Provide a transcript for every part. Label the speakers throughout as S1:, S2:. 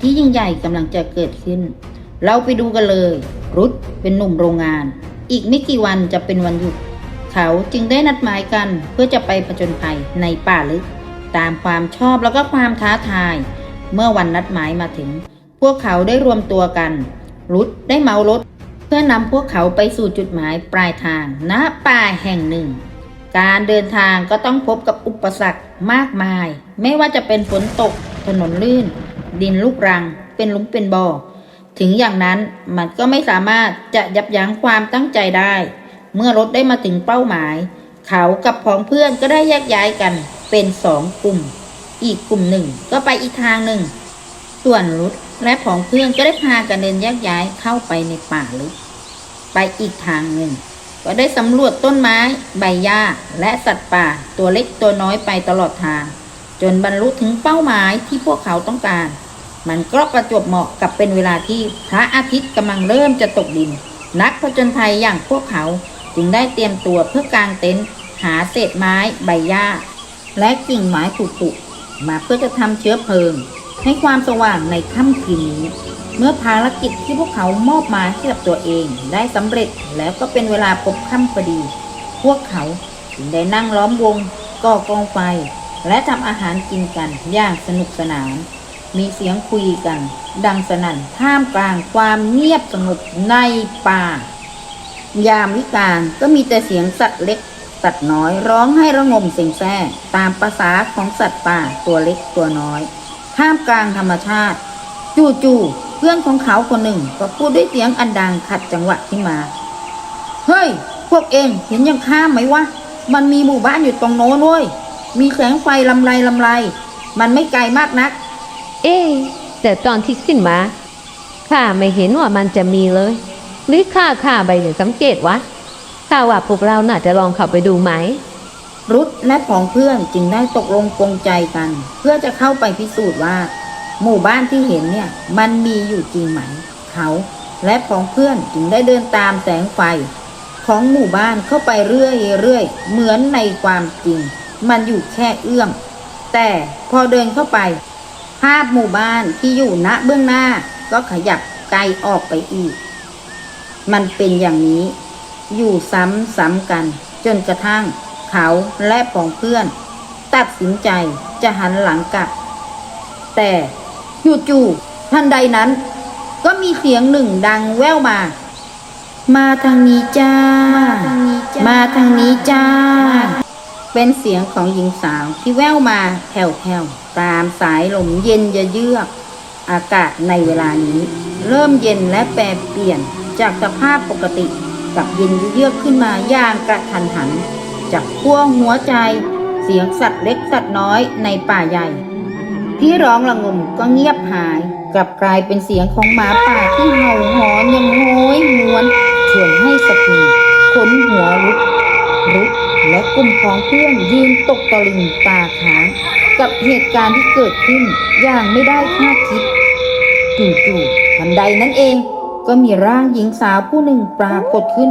S1: ที่ยิ่งใหญ่กำลังจะเกิดขึ้น เราไปดูกันเลย รุธเป็นหนุ่มโรงงาน อีกไม่กี่วันจะเป็นวันหยุด เขาจึงได้นัดหมายกันเพื่อจะไปผจญภัยในป่าลึก ตามความชอบแล้วก็ความท้าทาย เมื่อวันนัดหมายมาถึง พวกเขาได้รวมตัวกัน รุธได้เมารถ เพื่อนำพวกเขาไปสู่จุดหมายปลายทางณป่าแห่งหนึ่งการเดินทางก็ต้องพบกับอุปสรรคมากมาย ไม่ว่าจะเป็นฝนตก ถนนลื่น ดินลูกรัง เป็นหลุมเป็นบ่อ ถึงอย่างนั้นมันก็ไม่สามารถจะยับยั้งความตั้งใจได้ เมื่อรถได้มาถึงเป้าหมาย เขากับพ้องเพื่อนก็ได้แยกย้ายกัน เป็นสองกลุ่ม อีกกลุ่มหนึ่งก็ไปอีกทางหนึ่ง ส่วนรุธและผองเพื่อนก็ได้พากันเดินแยกย้ายเข้าไปในป่าลึกไปอีกทางหนึ่ง ก็ได้สำรวจต้นไม้ ใบหญ้าและสัตว์ป่าตัวเล็กตัวน้อยไปตลอดทาง จนบรรลุถึงเป้าหมายที่พวกเขาต้องการ มันก็ประจวบเหมาะกับเป็นเวลาที่พระอาทิตย์กำลังเริ่มจะตกดิน นักผจญภัยอย่างพวกเขาจึงได้เตรียมตัวเพื่อกางเต็นท์หาเศษไม้ใบหญ้า และกิ่งไม้ผุๆมาเพื่อจะทำเชื้อเพลิง ให้ความสว่างในค่ำคืนนี้ เมื่อภารกิจที่พวกเขามอบมาให้กับตัวเองได้สำเร็จแล้วก็เป็นเวลาพบค่ำพอดี พวกเขาจึงได้นั่งล้อมวงก่อกองไฟ และทำอาหารกินกันอย่างสนุกสนาน มีเสียงคุยกัน ดังสนั่นท่ามกลางความเงียบสงบในป่า ยามวิกาลก็มีแต่เสียงสัตว์เล็ก สัตว์น้อยร้องให้ระงมเสียงแซ่ตามประษาของสัตว์ป่าตัวเล็กตัวน้อย ท่ามกลางธรรมชาติ จู่ๆเพื่อนของเขาคนหนึ่งก็พูดด้วยเสียงอันดังขัดจังหวะขึ้นมา เฮ้ย พวกเองเห็นยังข้ามไหมวะมันมีหมู่บ้านอยู่ตรงโน้นเว้ยมีแสงไฟลำไรลำไร มันไม่ไกลมากนัก
S2: เอ๊แต่ตอนที่ขึ้นมาข้าไม่เห็นว่ามันจะมีเลย หรือข้าข้าไปถึงสังเกตวะข้าว่าพวกเราน่าจะลองเข้าไปดูไหม
S1: รุธและผองเพื่อนจึงได้ตกลงปรงใจกัน เพื่อจะเข้าไปพิสูจน์ว่า หมู่บ้านที่เห็นเนี่ยมันมีอยู่จริงไหม เขา และผองเพื่อนจึงได้เดินตามแสงไฟ ของหมู่บ้านเข้าไปเรื่อยๆเหมือนในความจริง มันอยู่แค่เอื้อมแต่พอเดินเข้าไปาพหมู่บ้านที่อยู่ณเบื้องหน้าก็ขยับไกลออกไปอีก มันเป็นอย่างนี้ อยู่ซ้ำๆกัน จนกระทั่งเขาและผองเพื่อน ตัดสินใจจะหันหลังกลับ แต่จู่ๆทันใดนั้น ก็มีเสียงหนึ่งดังแว่วมา มาทางนี้จ้า มาทางนี้จ้า เป็นเสียงของหญิงสาวที่แว่วมาแผ่วๆตามสายลมเย็นเยือก อากาศในเวลานี้ เริ่มเย็นและแปรเปลี่ยนจากสภาพปกติกับเย็นเยือกขึ้นมาอย่างกระทันหัน จากขั้วหัวใจ เสียงสัตว์เล็กสัตว์น้อยในป่าใหญ่ ที่ร้องระงมก็เงียบหาย กลับกลายเป็นเสียงของหมาป่าที่เห่าหอนยังโหยหวนชวนให้สะพรึงขนหัวลุกรุก และกลุ่มของเพื่อนยืนตกตะลึงตาค้างกับเหตุการณ์ที่เกิดขึ้นอย่างไม่ได้คาดคิดจู่ๆทันใดนั้นเอง ก็มีร่างหญิงสาวผู้หนึ่งปรากฏขึ้น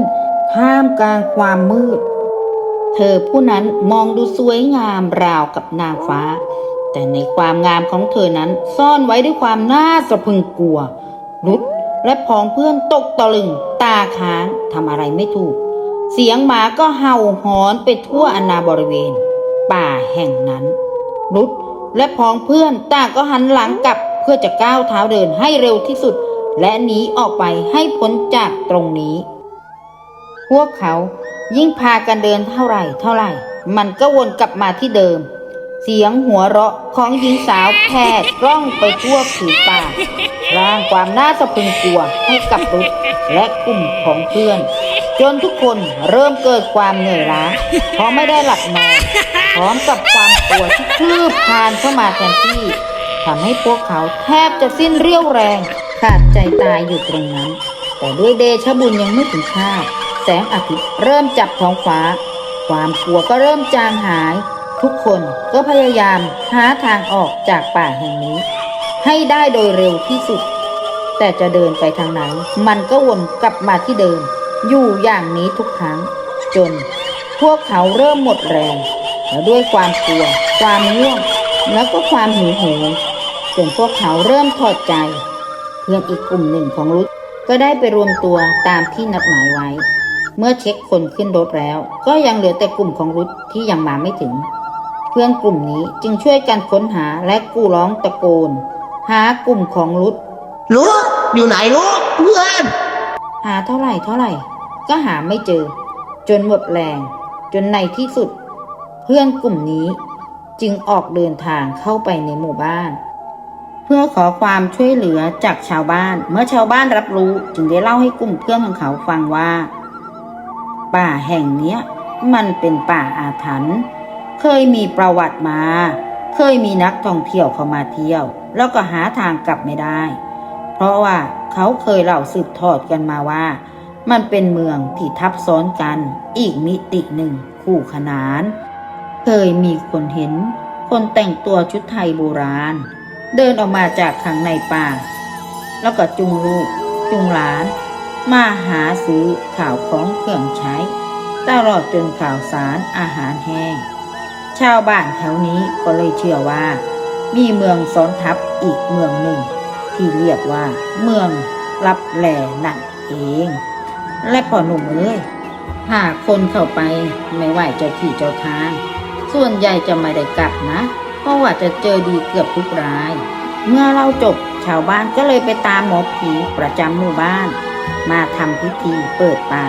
S1: ท่ามกลางความมืด เธอผู้นั้นมองดูสวยงามราวกับนางฟ้า แต่ในความงามของเธอนั้นซ่อนไว้ด้วยความน่าสะพึงกลัว รุดและพองเพื่อนตกตะลึง ตาค้างทำอะไรไม่ถูก เสียงหมาก็เห่าหอนไปทั่วอนาบริเวณ ป่าแห่งนั้น รุดและพ้องเพื่อนต่างก็หันหลังกลับเพื่อจะก้าวเท้าเดินให้เร็วที่สุด และหนีออกไปให้พ้นจากตรงนี้ พวกเขายิ่งพากันเดินเท่าไหร่เท่าไหร่ มันก็วนกลับมาที่เดิม เสียงหัวเราะของหญิงสาวแผดกล้องไปทั่วผืนป่าร่างความน่าสะพรึงกลัวให้กับรุธและกลุ่มของเพื่อน จนทุกคนเริ่มเกิดความเหนื่อยล้าเพราะไม่ได้หลับนอนพร้อมกับความกลัวที่คืบคานเข้ามาแทนที่ทำให้พวกเขาแทบจะสิ้นเรี่ยวแรง ขาดใจตายอยู่ตรงนั้น แต่ด้วยเดชะบุญยังไม่ถึงคาดแสงอาทิตย์เริ่มจับท้องฟ้า ความกลัวก็เริ่มจางหาย ทุกคนก็พยายามหาทางออกจากป่าแห่งนี้ ให้ได้โดยเร็วที่สุด แต่จะเดินไปทางไหน มันก็วนกลับมาที่เดิม อยู่อย่างนี้ทุกครั้ง จน พวกเขาเริ่มหมดแรงและด้วยความกลัว ความง่วง แล้วก็ความหิวโหยจนพวกเขาเริ่มถอดใจ เพื่อนอีกกลุ่มหนึ่งของรุดก็ได้ไปรวมตัวตามที่นัดหมายไว้ เมื่อเช็คคนขึ้นรถแล้ว ก็ยังเหลือแต่กลุ่มของรุดที่ยังมาไม่ถึง เพื่อนกลุ่มนี้จึงช่วยกันค้นหาและกู้ร้องตะโกน หากลุ่มของรุด
S3: ลูกอยู่ไหนลูกเพื่อน
S1: หาเท่าไหร่เท่าไหร่ ก็หาไม่เจอ จนหมดแรง จนในที่สุด เพื่อนกลุ่มนี้จึงออกเดินทางเข้าไปในหมู่บ้าน เพื่อขอความช่วยเหลือจากชาวบ้าน เมื่อชาวบ้านรับรู้จึงได้เล่าให้กลุ่มเพื่อนของเขาฟังว่า ป่าแห่งเนี้ย มันเป็นป่าอาถรรพ์เคยมีประวัติมา เคยมีนักท่องเที่ยวเข้ามาเที่ยว แล้วก็หาทางกลับไม่ได้ เพราะว่าเขาเคยเล่าสืบทอดกันมาว่า มันเป็นเมืองที่ทับซ้อนกันอีกมิติหนึ่งคู่ขนาน เคยมีคนเห็น คนแต่งตัวชุดไทยโบราณ เดินออกมาจากข้างในป่า แล้วก็จุงลูก จุงหลาน มาหาซื้อข่าวของเครื่องใช้ ตลอดจนข่าวสารอาหารแห้ง ชาวบ้านแถวนี้ก็เลยเชื่อว่า มีเมืองซ้อนทับอีกเมืองหนึ่ง ที่เรียกว่า เมืองรับแหล่นั่นเอง และพ่อหนุ่มเอ้ยหากคนเข้าไปไม่ไหวเจ้าที่เจ้าทาง ส่วนใหญ่จะไม่ได้กลับนะ เพราะว่าจะเจอดีเกือบทุกราย เมื่อเราจบชาวบ้านก็เลยไปตามหมอผีประจำหมู่บ้าน มาทำพิธีเปิดป่า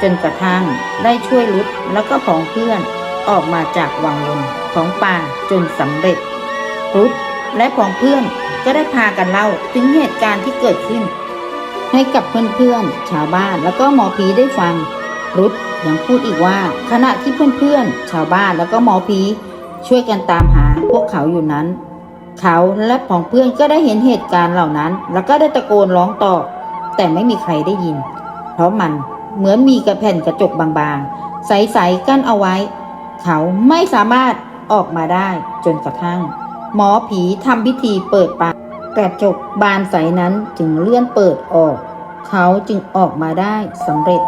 S1: จนกระทั่งได้ช่วยลุดแล้วก็ผองเพื่อนออกมาจากวังวนของป่าจนสำเร็จรุดและผองเพื่อนก็ได้พากันเล่าถึงเหตุการณ์ที่เกิดขึ้น ให้กับเพื่อนๆ ชาวบ้านแล้วก็หมอผีได้ฟัง รุดยังพูดอีกว่า ขณะที่เพื่อนๆ ชาวบ้านแล้วก็หมอผีช่วยกันตามหาพวกเขาอยู่นั้น เขาและผองเพื่อนก็ได้เห็นเหตุการณ์เหล่านั้น แล้วก็ได้ตะโกนร้องตอบแต่ไม่มีใครได้ยิน เพราะมันเหมือนมีกระแผ่นกระจกบางๆ ใสๆกั้นเอาไว้ เขาไม่สามารถออกมาได้จนกระทั่ง หมอผีทำพิธีเปิดปาก กระจกบานใสนั้นจึงเลื่อนเปิดออก เขาจึงออกมาได้สำเร็จ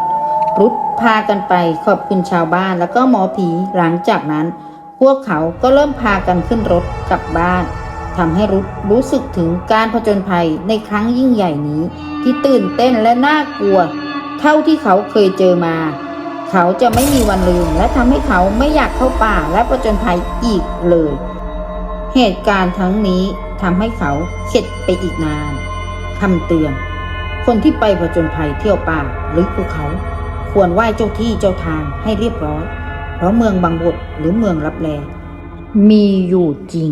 S1: รุดพากันไปขอบคุณชาวบ้านแล้วก็หมอผีหลังจากนั้น พวกเขาก็เริ่มพากันขึ้นรถกลับบ้านทำให้รุดรู้สึกถึงการผจญภัยในครั้งยิ่งใหญ่นี้ ที่ตื่นเต้นและน่ากลัว เท่าที่เขาเคยเจอมา เขาจะไม่มีวันลืม และทำให้เขาไม่อยากเข้าป่าและผจญภัยอีกเลย เหตุการณ์ทั้งนี้ ทำให้เขาเข็ดไปอีกนานคำเตือน คนที่ไปผจญภัยเที่ยวป่าหรือภูเขา ควรไหว้เจ้าที่เจ้าทางให้เรียบร้อย เพราะเมืองบางบทหรือเมืองรับแลมีอยู่จริง